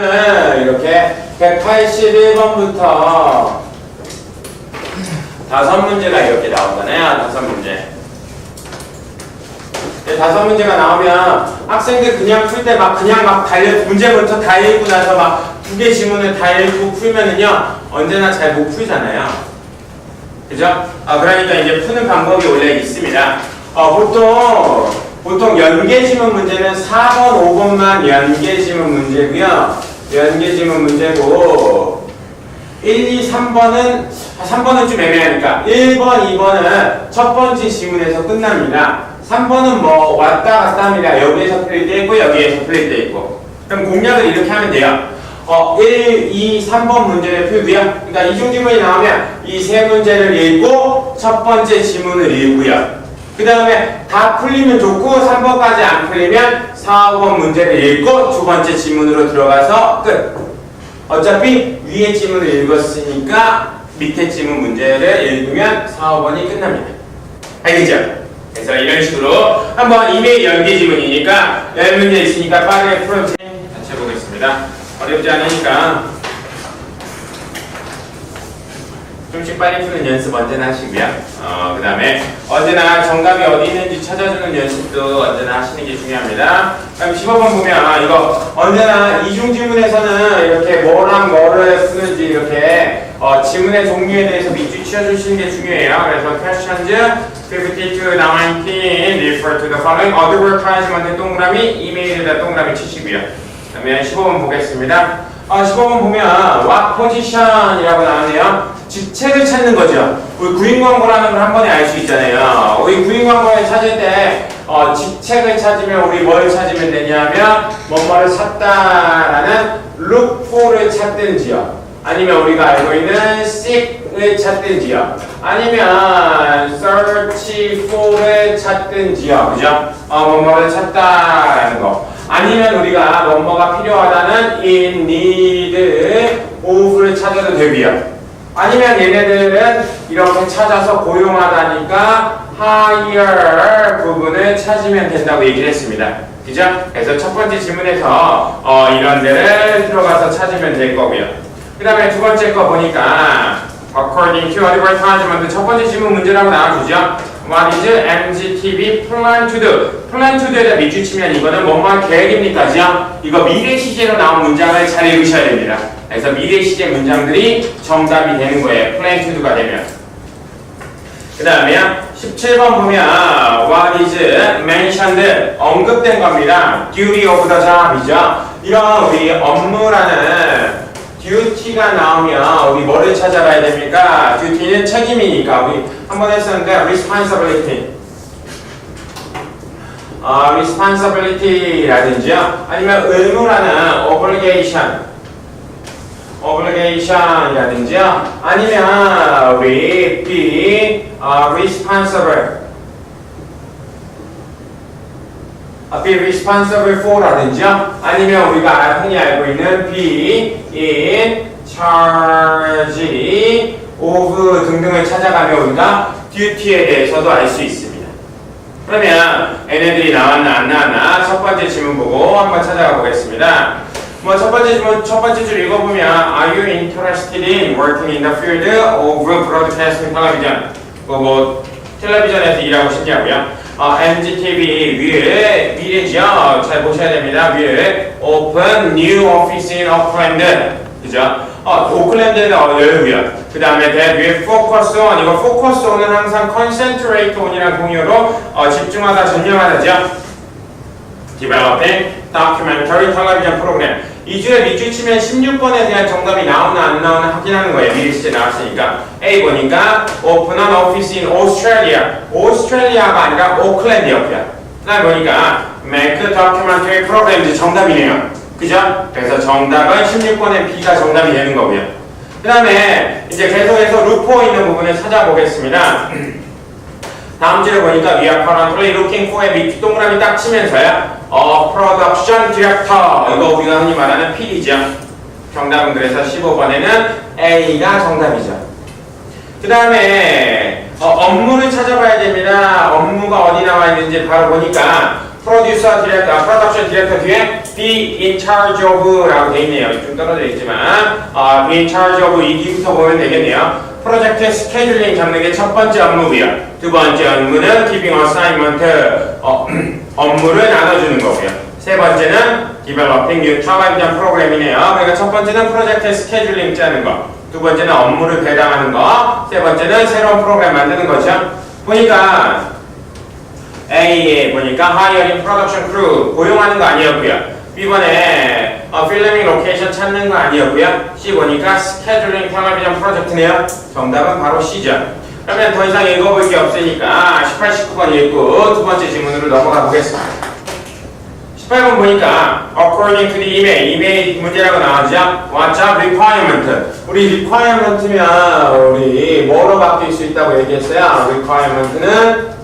는 이렇게 181번부터 다섯 문제가 이렇게 나오잖아요. 다섯 문제. 이 다섯 문제가 나오면 학생들 그냥 풀 때 막 그냥 막 달려 문제부터 다 읽고 나서 막 두 개 지문을 다 읽고 풀면은요 언제나 잘 못 풀잖아요. 그죠? 아 그러니까 이제 푸는 방법이 원래 있습니다. 어, 보통 보통 연계 지문 문제는 4번, 5번만 연계 지문 문제고요. 연계 지문 문제고 1, 2, 3번은 3번은 좀 애매하니까 1번, 2번은 첫 번째 지문에서 끝납니다. 3번은 뭐 왔다 갔다 합니다. 여기에서 풀릴 때 있고 여기에서 풀릴 때 있고. 그럼 공략을 이렇게 하면 돼요. 어, 1, 2, 3번 문제를 풀고요. 그러니까 이중 지문이 나오면 이 세 문제를 읽고 첫 번째 지문을 읽고요. 그 다음에 다 풀리면 좋고 3번까지 안 풀리면 4, 5번 문제를 읽고 두 번째 지문으로 들어가서 끝. 어차피 위에 지문을 읽었으니까 밑에 지문 문제를 읽으면 4, 5번이 끝납니다. 알겠죠? 그래서 이런 식으로 한번 이메일 연계 지문이니까 열 문제 있으니까 빠르게 풀어주세요. 같이 해보겠습니다. 어렵지 않으니까 좀씩 빨리 푸는 연습 언제나 하시고요. 어, 그 다음에 언제나 정답이 어디 있는지 찾아주는 연습도 언제나 하시는 게 중요합니다. 그럼 15번 보면 아, 이거 언제나 이중 지문에서는 이렇게 뭐랑 뭐를 쓰는지 이렇게 어, 지문의 종류에 대해서 밑줄 치워주시는 게 중요해요. 그래서 questions 50 to 19 refer to the following advertisement에 동그라미 이메일에다 동그라미 치시고요. 그러면 15번 보겠습니다. 아, 15번 보면 what position이라고 나오네요. 직책을 찾는 거죠. 우리 구인 광고라는 걸 한 번에 알 수 있잖아요. 우리 구인 광고를 찾을 때 어, 직책을 찾으면 우리 뭘 찾으면 되냐면 뭐뭐를 look for를 찾든지요. 아니면 우리가 알고 있는 seek을 찾든지요. 아니면 search for를 찾든지요. 그죠? 어, 뭐뭐를 찾다라는 거. 아니면 우리가 뭐뭐가 필요하다는 in need of를 찾아도 되고요. 아니면 얘네들은 이렇게 찾아서 고용하다니까 hire 부분을 찾으면 된다고 얘기를 했습니다. 그죠? 그래서 첫 번째 지문에서 어, 이런 데를 들어가서 찾으면 될 거고요. 그 다음에 두 번째 거 보니까 according to advertisement 첫 번째 지문 문제라고 나와주죠. What is MGTV plan to do? plan to do에다 밑줄 치면 이거는 뭐뭐 계획입니까? 그죠? 이거 미래 시제로 나온 문장을 잘 읽으셔야 됩니다. 그래서 미래 시제 문장들이 정답이 되는 거예요. do가 되면. 그 다음에 17번 보면 what is mentioned 언급된 겁니다. duty of the job이죠. 이런 우리 업무라는 듀티가 나오면 우리 뭐를 찾아봐야 됩니까? 듀티는 책임이니까 우리 한 번 했었는데 responsibility 어, responsibility라든지요 아니면 의무라는 obligation obligation이라든지요 아니면 우리 be 어, responsible 아, be responsible for라든지요 아니면 우리가 흔히 알고 있는 be in charge of 등등을 찾아가면 우리가 duty에 대해서도 알 수 있습니다. 그러면 얘네들이 나왔나 안 나왔나 첫 번째 질문 보고 한번 찾아가 보겠습니다. 뭐첫 번째 질문 첫 번째 줄 읽어보면 Are you interested in working in the field of broadcasting television? 뭐, 뭐 텔레비전에서 일하고 싶냐고요? 어, MGTV 위에 미래죠. 잘 보셔야 됩니다. 위에 Open New Office in Auckland. 그죠? 어, 오클랜드에 열고요. 그 다음에 대 위에 Focus on. 이거 Focus on은 항상 Concentrate on이라는 동요로 어, 집중하다, 전념하다죠. Developing Documentary Television Program. 이 주에 밑줄 치면 16번에 대한 정답이 나오나 안 나오나 확인하는 거예요. 미리 시제 나왔으니까. A 보니까 an Office in Australia. 오스트레일리아가 아니라 오클랜드였고요. 그다음 보니까 a Documentary Program 이제 정답이네요. 그죠? 그래서 정답은 16번의 B가 정답이 되는 거고요. 그 다음에 이제 계속해서 루포 있는 부분을 찾아보겠습니다. 다음 줄에 보니까 We are currently looking for a 밑 동그라미 딱 치면서요. 어, Production Director 이거 우리가 흔히 말하는 PD죠. 정답은 그래서 15번에는 A가 정답이죠. 그 다음에 어, 업무를 찾아봐야 됩니다. 업무가 어디 나와 있는지 바로 보니까 프로듀서 디렉터, 프로덕션 디렉터 뒤에 be in charge of라고 돼 있네요. 좀 떨어져 있지만 어, be in charge of 이 뒤부터 보면 되겠네요. 프로젝트 스케줄링 잡는 게 첫 번째 업무고요. 두 번째 업무는 giving assignment 어, 업무를 나눠주는 거고요. 세 번째는 developing new 차가비전 프로그램이네요. 그러니까 첫 번째는 프로젝트 스케줄링 짜는 거. 두 번째는 업무를 배당하는 거. 세 번째는 새로운 프로그램 만드는 거죠. 보니까 A에 보니까 hiring production crew 고용하는 거 아니었고요. B번에 어, 필름ing 로케이션 찾는 거 아니었고요. C 보니까 스케줄링 텔레비전 프로젝트네요. 정답은 바로 C죠. 그러면 더 이상 읽어볼 게 없으니까 18, 19번 읽고 두 번째 질문으로 넘어가 보겠습니다. 18번 보니까 according to the email, 이메일 문제라고 나왔죠? 왔죠? requirement. 우리 requirement면 우리 뭐로 바뀔 수 있다고 얘기했어요? requirement는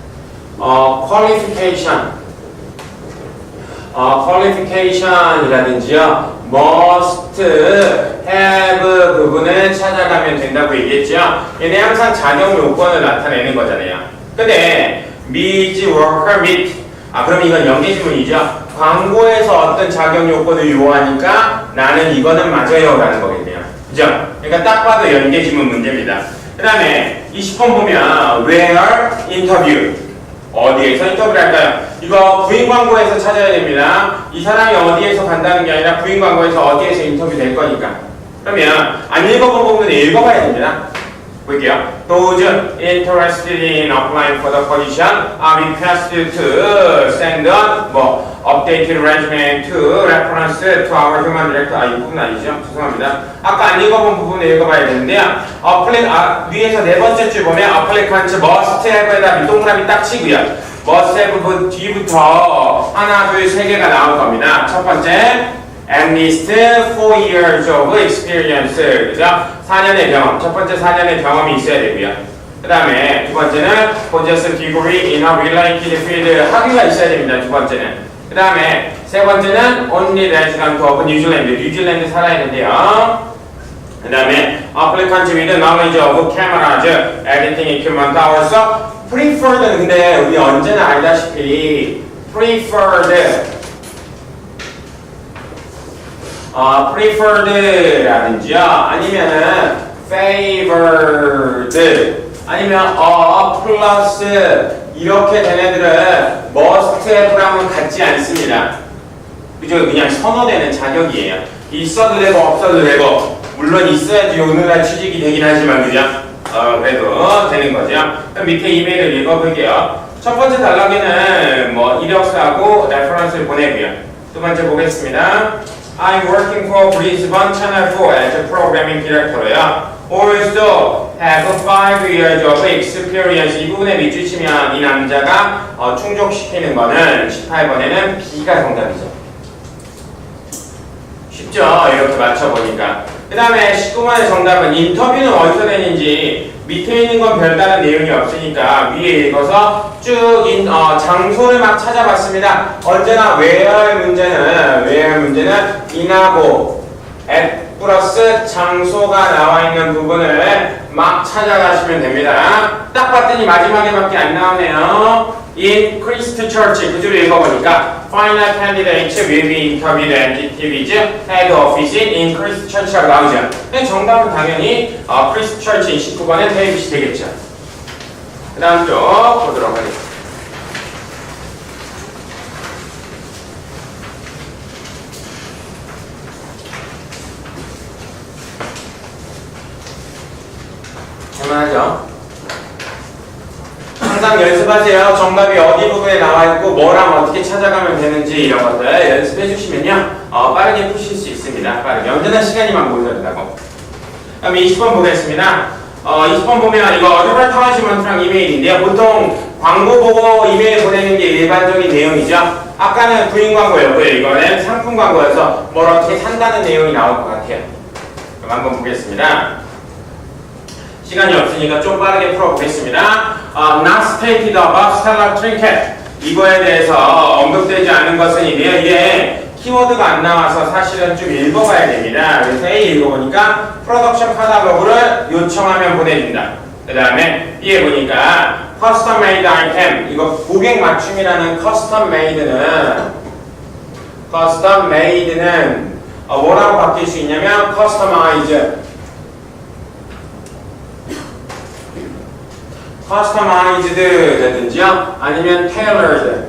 어, qualification, 어, qualification이라든지요, must have 부분을 찾아가면 된다고 얘기했죠. 얘네 항상 작용 요건을 나타내는 거잖아요. 근데 meet worker meet 아 그럼 이건 연계지문이죠. 광고에서 어떤 작용 요건을 요하니까 나는 이거는 맞아요 라는 거겠네요. 그죠? 그러니까 딱 봐도 연계지문 문제입니다. 그 다음에 20번 보면 where interview 어디에서 인터뷰를 할까요? 이거 부인 광고에서 찾아야 됩니다. 이 사람이 어디에서 간다는 게 아니라 부인 광고에서 어디에서 인터뷰 될 거니까. 그러면 안 읽어본 부분은 읽어봐야 됩니다. 볼게요. Those interested in applying for the position are requested to send a 뭐 updated resume to reference to our human director. 아, 이 부분 아니죠? 죄송합니다. 아까 안 읽어본 부분 읽어봐야 되는데요. apply, 아, 위에서 네 번째 줄 보면 applicant must have에다 밑동그라미 딱 치고요. 그 뒤부터 하나, 둘, 세 개가 나올 겁니다. 첫 번째 at least 4 years of experience. 그죠? 4년의 경험. 첫 번째 4년의 경험이 있어야 되고요. 그 다음에 두 번째는 possess degree in a related field. 학위가 있어야 됩니다. 두 번째는. 그 다음에 세 번째는 only resident of New Zealand. 뉴질랜드 살아야 된대요. 그 다음에 applicant with knowledge of cameras, editing equipment, also preferred는 근데 우리 언제나 알다시피 preferred. 어, preferred라든지요. 아니면은 favored. 아니면 어 플러스 이렇게 된 애들은 must have랑은 같지 않습니다. 그죠? 그냥 선호되는 자격이에요. 있어도 되고 없어도 되고. 물론 있어야지 오늘날 취직이 되긴 하지만 그죠 어 그래도 되는 거죠 그럼 밑에 이메일을 읽어볼게요 첫 번째 단락에는 뭐 이력서하고 레퍼런스를 보내고요 두 번째 보겠습니다 I'm working for Brisbane Channel 4 as a programming director요. Also have five years of experience. 이 부분에 밑줄 치면 이 남자가 어, 충족시키는 거는 18번에는 B가 정답이죠. 쉽죠? 이렇게 맞춰보니까. 그 다음에 19번의 정답은 인터뷰는 어디서 되는지 밑에 있는 건 별다른 내용이 없으니까 위에 읽어서 쭉 인, 어, 장소를 막 찾아봤습니다. 언제나 where 문제는 where 문제는 인하고 at 플러스 장소가 나와 있는 부분을 막 찾아가시면 됩니다. 딱 봤더니 마지막에밖에 안 나오네요. Christ Church 그 줄을 읽어보니까 Final candidate will be interviewed and TV's head office in Christ Church라고 나오죠. 근데 정답은 당연히 어, Christ Church인 19번의 데이빗이 되겠죠. 그 다음 쪽 보도록 하겠습니다. 할만하죠? 항상 연습하세요. 정답이 어디 부분에 나와 있고 뭐랑 어떻게 찾아가면 되는지 이런 것들 연습해 주시면요. 어, 빠르게 푸실 수 있습니다. 빠르게. 언제나 시간이만 모자란다고. 그럼 20번 보겠습니다. 어, 20번 보면 이거 어드버타이즈먼트랑 이메일인데요. 보통 광고 보고 이메일 보내는 게 일반적인 내용이죠. 아까는 부인 광고였고요. 이거는 상품 광고여서 뭘 어떻게 산다는 내용이 나올 것 같아요. 그럼 한번 보겠습니다. 시간이 없으니까 좀 빠르게 풀어보겠습니다. 어, not stated about stellar trinket. 이거에 대해서 언급되지 않은 것은 이래요. 이게 키워드가 안 나와서 사실은 좀 읽어봐야 됩니다. 그래서 A 읽어보니까 프로덕션 카탈로그를 요청하면 보내준다. 그 다음에 B에 보니까 커스텀 메이드 아이템 이거 고객 맞춤이라는 커스텀 메이드는 custom made는 어, 뭐라고 바뀔 수 있냐면 customized라든지요? 아니면 tailored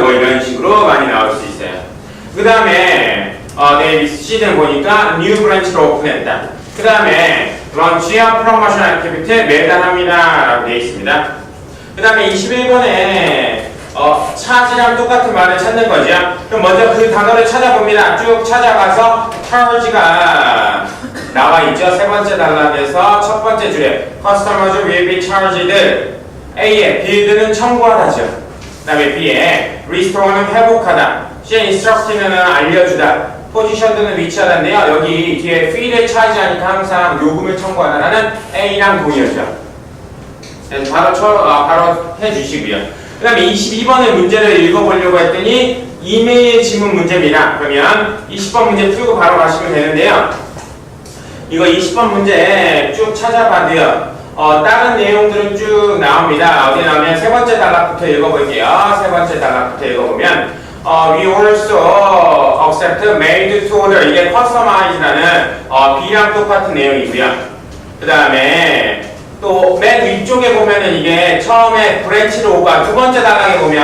뭐 이런 식으로 많이 나올 수 있어요. 그 다음에 어, 데이비스 시즌 보니까 new branch를 오픈했다. 그 다음에 런치와 프로모션 액티비티 매단합니다. 라고 되어 있습니다. 그 다음에 21번에 어, 차지랑 똑같은 말을 찾는 거죠. 그럼 먼저 그 단어를 찾아봅니다. 쭉 찾아가서 charge가 나와 있죠. 세 번째 단락에서 첫 번째 줄에 customers will be charged A에 build는 청구하다죠. 그 다음에 B에 restore는 회복하다. C에 instruct는 알려주다. 포지션드는 위치하다인데요. 여기 뒤에 fee를 차지하니까 항상 요금을 청구하다라는 A랑 동의어죠. 네, 바로 쳐, 아, 바로 해주시고요. 그 다음에 22번의 문제를 읽어보려고 했더니 이메일 지문 문제입니다. 그러면 20번 문제 풀고 바로 가시면 되는데요. 이거 20번 문제 쭉 찾아봐도요. 어, 다른 내용들은 쭉 나옵니다. 어디 나오면 세 번째 단락부터 읽어볼게요. 세 번째 단락부터 읽어보면 어, we also accept made to order 이게 customized라는 어, B랑 똑같은 내용이고요. 그 다음에 또 맨 위쪽에 보면은 이게 처음에 브랜치로 오가 두 번째 단락에 보면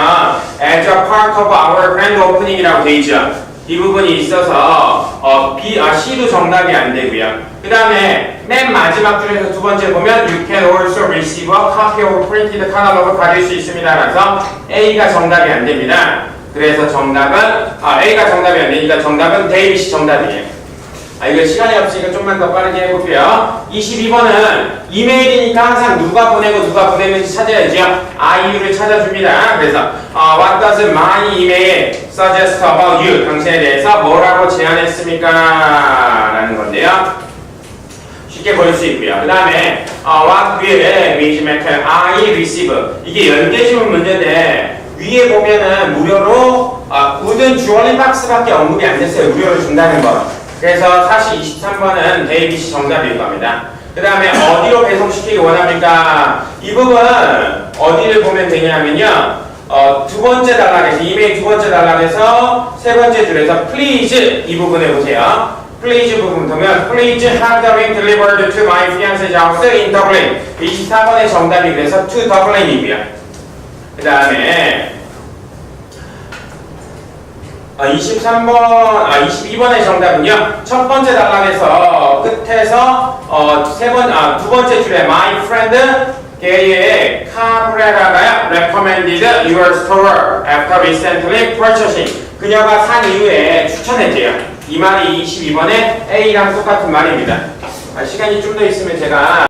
as a part of our grand opening이라고 돼 있죠. 이 부분이 있어서 어, B, 아, C도 정답이 안 되고요. 그 다음에 맨 마지막 줄에서 두 번째 보면 you can also receive a copy of printed catalog을 받을 수 있습니다. 라서 A가 정답이 안 됩니다. 그래서 정답은 아, A가 정답이 안 되니까 정답은 데이빗이 정답이에요. 아, 이거 시간이 없으니까 좀만 더 빠르게 해볼게요. 22번은 이메일이니까 항상 누가 보내고 누가 보냈는지 찾아야죠. 아이유를 찾아줍니다. 그래서 어, What does my email suggest about you? 당신에 대해서 뭐라고 제안했습니까? 라는 건데요. 쉽게 볼 수 있고요. 그 다음에 어, What will Miss Metal I receive? 이게 연계지문 문제인데 위에 보면은 무료로 아, 굳은 주얼리 박스밖에 언급이 안 됐어요. 무료로 준다는 거. 그래서 사실 23번은 데이빗이 정답일 겁니다. 그 다음에 어디로 배송시키기 원합니까? 이 부분 어디를 보면 되냐면요. 어, 두 번째 단락에서 이메일 두 번째 단락에서 세 번째 줄에서 please 이 부분에 보세요. Please 부분 보면 please have the ring delivered to my fiance's house in Dublin. 24번의 정답이 그래서 to Dublin이고요. 그 다음에 아, 23번, 아, 22번의 정답은요. 첫 번째 단락에서 끝에서 어, 세 번, 아, 두 번째 줄에 my friend 게이의 카브레라가 recommended your store after recently purchasing. 그녀가 산 이후에 추천했대요. 이 말이 22번의 A랑 똑같은 말입니다. 아, 시간이 좀 더 있으면 제가